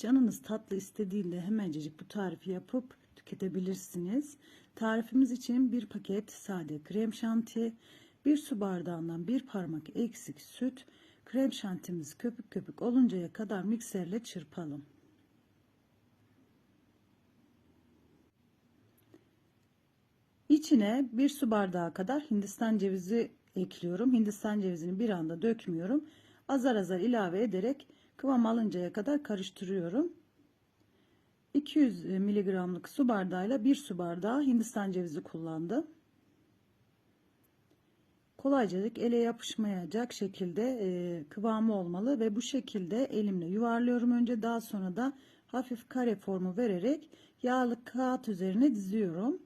Canınız tatlı istediğinde hemencecik bu tarifi yapıp tüketebilirsiniz. Tarifimiz için bir paket sade krem şanti, bir su bardağından bir parmak eksik süt, krem şantimiz köpük köpük oluncaya kadar mikserle çırpalım. İçine bir su bardağı kadar Hindistan cevizi ekliyorum. Hindistan cevizini bir anda dökmüyorum. Azar azar ilave ederek kıvam alıncaya kadar karıştırıyorum. 200 miligramlık su bardağıyla bir su bardağı Hindistan cevizi kullandım. Kolaycacık ele yapışmayacak şekilde e, kıvamı olmalı ve bu şekilde elimle yuvarlıyorum önce daha sonra da hafif kare formu vererek yağlı kağıt üzerine diziyorum.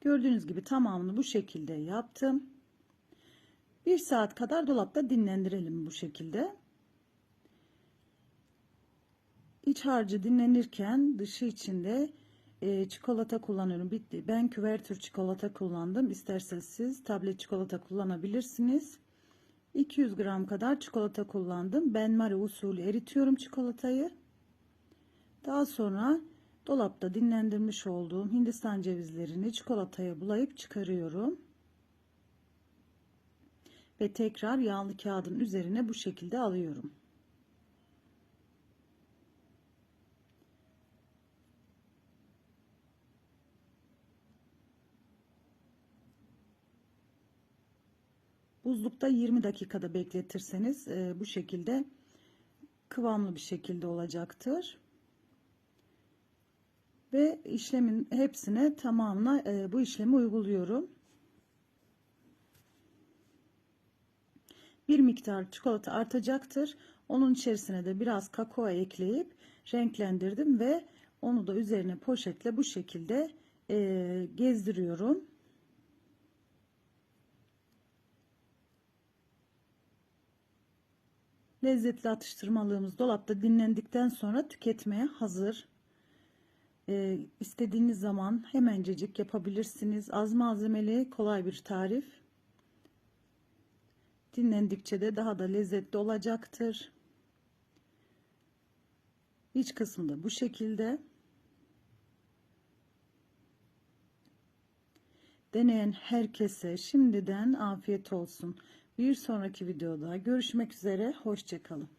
Gördüğünüz gibi tamamını bu şekilde yaptım. Bir saat kadar dolapta dinlendirelim bu şekilde. İç harcı dinlenirken dışı içinde e, çikolata kullanıyorum. Bitti. Ben küvertür çikolata kullandım. İsterseniz siz tablet çikolata kullanabilirsiniz. 200 gram kadar çikolata kullandım. Ben Marie usulü eritiyorum çikolatayı. Daha sonra Dolapta dinlendirmiş olduğum Hindistan cevizlerini çikolataya bulayıp çıkarıyorum. Ve tekrar yağlı kağıdın üzerine bu şekilde alıyorum. Buzlukta 20 dakikada bekletirseniz e, bu şekilde kıvamlı bir şekilde olacaktır ve işlemin hepsine tamamına e, bu işlemi uyguluyorum. Bir miktar çikolata artacaktır. Onun içerisine de biraz kakao ekleyip renklendirdim ve onu da üzerine poşetle bu şekilde e, gezdiriyorum. Lezzetli atıştırmalığımız dolapta dinlendikten sonra tüketmeye hazır. Ee, istediğiniz zaman hemencecik yapabilirsiniz. Az malzemeli kolay bir tarif. Dinlendikçe de daha da lezzetli olacaktır. İç kısmı bu şekilde. Deneyen herkese şimdiden afiyet olsun. Bir sonraki videoda görüşmek üzere. Hoşçakalın.